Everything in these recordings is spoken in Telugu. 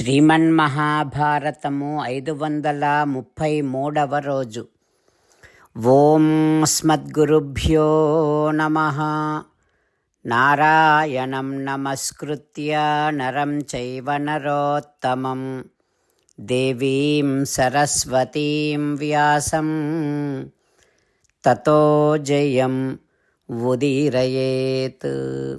శ్రీమన్మహాభారతము ఐదు వందల ముప్పై మూడవ రోజు. ఓం స్మద్గురుభ్యో నమ. నారాయణం నమస్కృత్య నరం చైవ నరోత్తమం. దేవీం సరస్వతీం వ్యాసం. తతో జయం ఉదీరయేత్.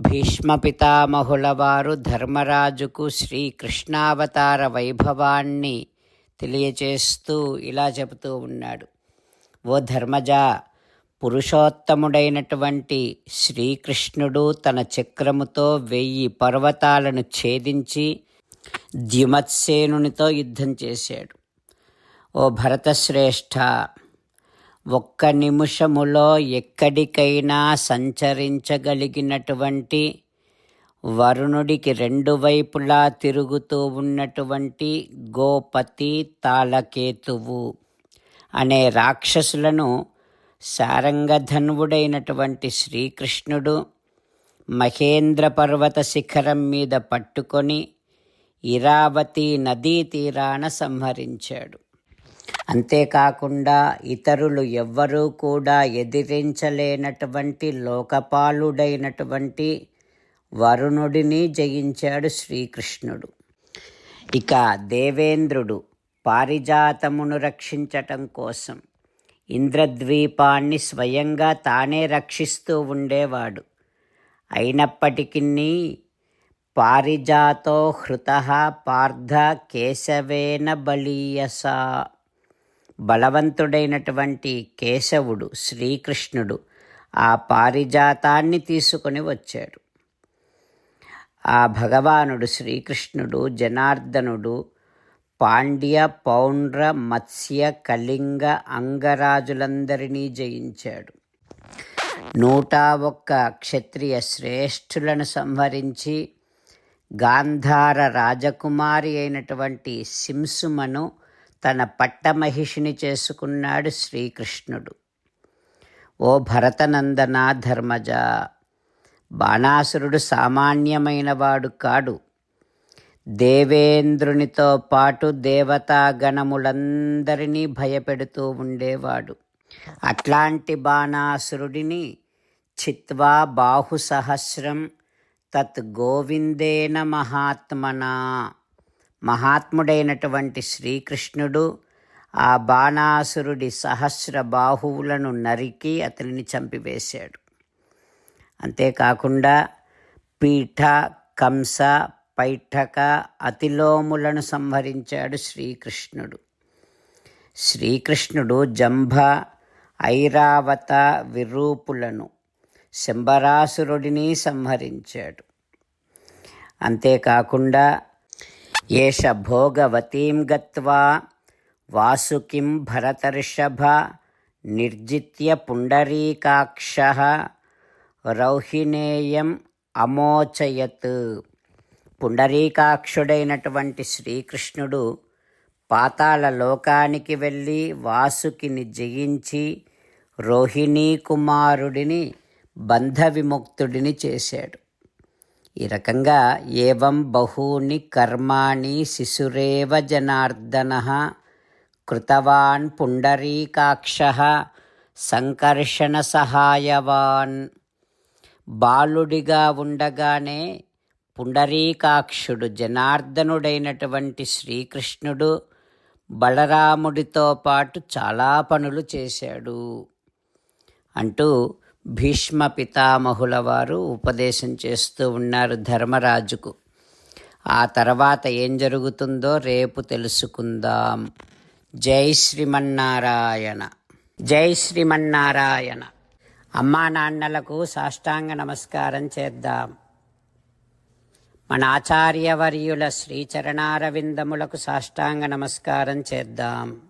భీష్మ వారు ధర్మరాజుకు శ్రీకృష్ణావతార వైభవాన్ని తెలియచేస్తూ ఇలా చెబుతూ ఉన్నాడు. ఓ ధర్మజ పురుషోత్తముడైనటువంటి శ్రీకృష్ణుడు తన చక్రముతో వెయ్యి పర్వతాలను ఛేదించి ద్యుమత్సేనునితో యుద్ధం చేశాడు. ఓ భరతశ్రేష్ఠ ఒక్క నిమిషములో ఎక్కడికైనా సంచరించగలిగినటువంటి వరుణుడికి రెండు వైపులా తిరుగుతూ ఉన్నటువంటి గోపతి తాళకేతువు అనే రాక్షసులను సారంగధన్వుడైనటువంటి శ్రీకృష్ణుడు మహేంద్ర పర్వత శిఖరం మీద పట్టుకొని ఇరావతి నదీ తీరాన సంహరించాడు. అంతేకాకుండా ఇతరులు ఎవ్వరూ కూడా ఎదిరించలేనటువంటి లోకపాలుడైనటువంటి వరుణుడిని జయించాడు శ్రీకృష్ణుడు. ఇక దేవేంద్రుడు పారిజాతమును రక్షించటం కోసం ఇంద్రద్వీపాన్ని స్వయంగా తానే రక్షిస్తూ ఉండేవాడు. అయినప్పటికీ పారిజాతో హృత పార్థ కేశవేన బలీయసా బలవంతుడైనటువంటి కేశవుడు శ్రీకృష్ణుడు ఆ పారిజాతాన్ని తీసుకొని వచ్చాడు ఆ భగవానుడు శ్రీకృష్ణుడు జనార్దనుడు పాండ్య పౌండ్ర మత్స్య కళింగ అంగరాజులందరినీ జయించాడు. నూట ఒక్క క్షత్రియ శ్రేష్ఠులను సంహరించి గాంధార రాజకుమారి అయినటువంటి సింసుమను తన పట్టమహిషిని చేసుకున్నాడు శ్రీకృష్ణుడు. ఓ భరతనందనా ధర్మజ బాణాసురుడు సామాన్యమైన వాడు కాడు. దేవేంద్రునితో పాటు దేవతాగణములందరినీ భయపెడుతూ ఉండేవాడు. అట్లాంటి బాణాసురుడిని చిత్వా బాహు సహస్రం తత్ గోవిందేన మహాత్మనా మహాత్ముడైనటువంటి శ్రీకృష్ణుడు ఆ బాణాసురుడి సహస్ర బాహువులను నరికి అతనిని చంపివేశాడు. అంతేకాకుండా పీఠ కంస పైఠక అతిలోములను సంహరించాడు శ్రీకృష్ణుడు. శ్రీకృష్ణుడు జంభ ఐరావత విరూపులను శంబరాసురుడిని సంహరించాడు. అంతేకాకుండా ఏష భోగవతీం గత్వా వాసుకిం భరతర్షభ నిర్జిత్య పుండరీకాక్ష రౌహిణేయం అమోచయత్. పుండరీకాక్షుడైనటువంటి శ్రీకృష్ణుడు పాతాళ లోకానికి వెళ్ళి వాసుకిని జయించి రోహిణీ కుమారుడిని బంధ విముక్తుడిని చేశాడు. ఈ రకంగా ఏవం బహూని కర్మాణి శిశురేవ జనార్దన కృతవాన్ పుండరీకాక్ష సంకర్షణ సహాయవాన్. బాలుడిగా ఉండగానే పుండరీకాక్షుడు జనార్దనుడైనటువంటి శ్రీకృష్ణుడు బలరాముడితో పాటు చాలా పనులు చేశాడు. అంటూ భీష్మ పితామహుల వారు ఉపదేశం చేస్తూ ఉన్నారు ధర్మరాజుకు. ఆ తర్వాత ఏం జరుగుతుందో రేపు తెలుసుకుందాం. జై శ్రీమన్నారాయణ. జై శ్రీమన్నారాయణ. అమ్మా నాన్నలకు సాష్టాంగ నమస్కారం చేద్దాం. మన ఆచార్యవర్యుల శ్రీచరణారవిందములకు సాష్టాంగ నమస్కారం చేద్దాం.